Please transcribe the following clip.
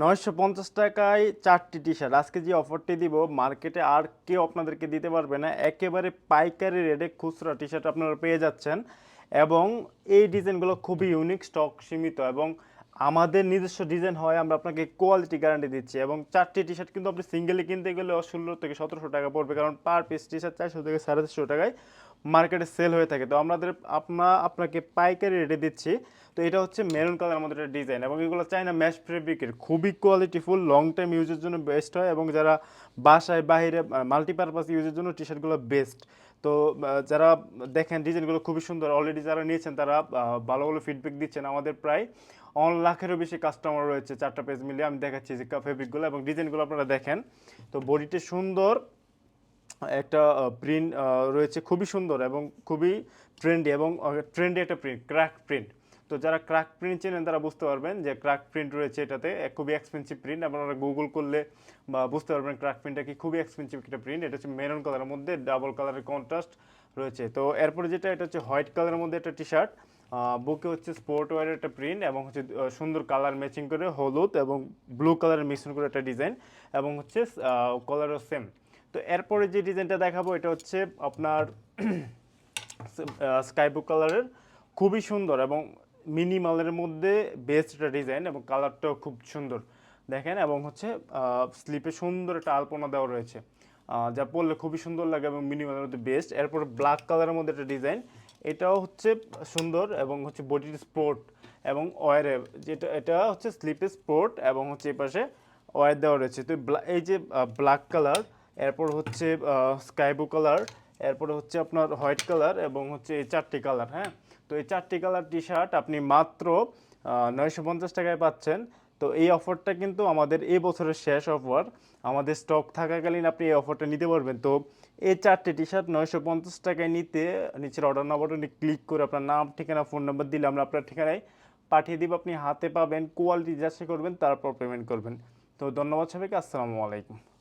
নয়শো পঞ্চাশ টাকায় চারটি টি শার্ট আজকে যে অফারটি দিব মার্কেটে আর কেউ আপনাদেরকে দিতে পারবে না। একেবারে পাইকারি রেটে খুচরা টি শার্ট আপনারা পেয়ে যাচ্ছেন এবং এই ডিজাইনগুলো খুবই ইউনিক স্টক সীমিত এবং আমাদের নিজস্ব ডিজাইন হয় আমরা আপনাকে কোয়ালিটি গ্যারান্টি দিচ্ছি এবং চারটি টি শার্ট কিন্তু আপনি সিঙ্গেলি কিনতে গেলে ষোলো থেকে সতেরোশো টাকা পড়বে, কারণ পার পিস টি শার্ট চারশো থেকে সাড়ে চারশো টাকায় মার্কেটে সেল হয়ে থাকে। তো আমাদের আপনা আপনাকে পাইকারি রেটে দিচ্ছি। তো এটা হচ্ছে মেরুন কালার আমাদের একটা ডিজাইন এবং এগুলো চাইনা ম্যাশ ফেব্রিকের খুবই কোয়ালিটিফুল লং টাইম ইউজের জন্য বেস্ট হয় এবং যারা বাসায় বাইরে মাল্টিপারপাস ইউজের জন্য টি শার্টগুলো বেস্ট তো যারা দেখেন ডিজাইনগুলো খুবই সুন্দর অলরেডি যারা নিয়েছেন তারা ভালো ভালো ফিডব্যাক দিচ্ছেন আমাদের প্রায়। অন লাখেরও বেশি কাস্টমার রয়েছে চারটা পেজ মিলিয়ে। আমি দেখাচ্ছি যে ফেব্রিকগুলো এবং ডিজাইনগুলো আপনারা দেখেন। তো বডিটি সুন্দর একটা প্রিন্ট রয়েছে খুবই সুন্দর এবং খুবই ট্রেন্ডি এবং ট্রেন্ডি একটা প্রিন্ট ক্র্যাক প্রিন্ট তো যারা ক্র্যাক প্রিন্ট চেনেন তারা বুঝতে পারবেন যে ক্র্যাক প্রিন্ট রয়েছে এটাতে খুবই এক্সপেন্সিভ প্রিন্ট আপনারা গুগল করলে বা বুঝতে পারবেন ক্র্যাক প্রিন্টটা কি খুবই এক্সপেন্সিভ একটা প্রিন্ট এটা হচ্ছে মেরুন কালারের মধ্যে ডাবল কালারের কন্ট্রাস্ট রয়েছে। তো এরপরে যেটা, এটা হচ্ছে হোয়াইট কালারের মধ্যে একটা টি শার্ট বুকে হচ্ছে স্পোর্ট ওয়ারের একটা প্রিন্ট এবং হচ্ছে সুন্দর কালার ম্যাচিং করে হলুদ এবং ব্লু কালারের মিশ্রণ করে একটা ডিজাইন এবং হচ্ছে কালারও সেম তো এরপরে যে ডিজাইনটা দেখাবো, এটা হচ্ছে আপনার স্কাই ব্লু কালারের খুবই সুন্দর এবং মিনিমালের মধ্যে বেস্ট একটা ডিজাইন এবং কালারটাও খুব সুন্দর। দেখেন, এবং হচ্ছে স্লিপে সুন্দর একটা আলপনা দেওয়া রয়েছে। যা পরলে খুবই সুন্দর লাগে এবং মিনিমালের মধ্যে বেস্ট এরপর ব্ল্যাক কালারের মধ্যে একটা ডিজাইন এটাও হচ্ছে সুন্দর এবং হচ্ছে বডির স্পোর্ট এবং ওয়ারে যেটা, এটা হচ্ছে স্লিপে স্পোর্ট এবং হচ্ছে এই পাশে ওয়ার দেওয়া রয়েছে। তো এই যে ব্ল্যাক কালার এরপর হচ্ছে স্কাই ব্লু কালার এরপরে হচ্ছে আপনার হোয়াইট কালার এবং হচ্ছে এই চারটি কালার হ্যাঁ? তো এই চারটি কালার টি শার্ট আপনি মাত্র নয়শো পঞ্চাশ টাকায় পাচ্ছেন। তো এই অফারটা কিন্তু আমাদের এই বছরের শেষ অফার আমাদের স্টক থাকাকালীন আপনি এই অফারটা নিতে পারবেন। তো এই চারটে টি শার্ট নয়শো পঞ্চাশ টাকায় নিতে, নিচের অর্ডার বাটনে ক্লিক করে আপনার নাম, ঠিকানা ফোন নাম্বার দিলে আমরা আপনার ঠিকানায় পাঠিয়ে দিব। আপনি হাতে পাবেন কোয়ালিটি যাচাই করবেন, তারপর পেমেন্ট করবেন। তো ধন্যবাদ সবাইকে, আসসালামু আলাইকুম।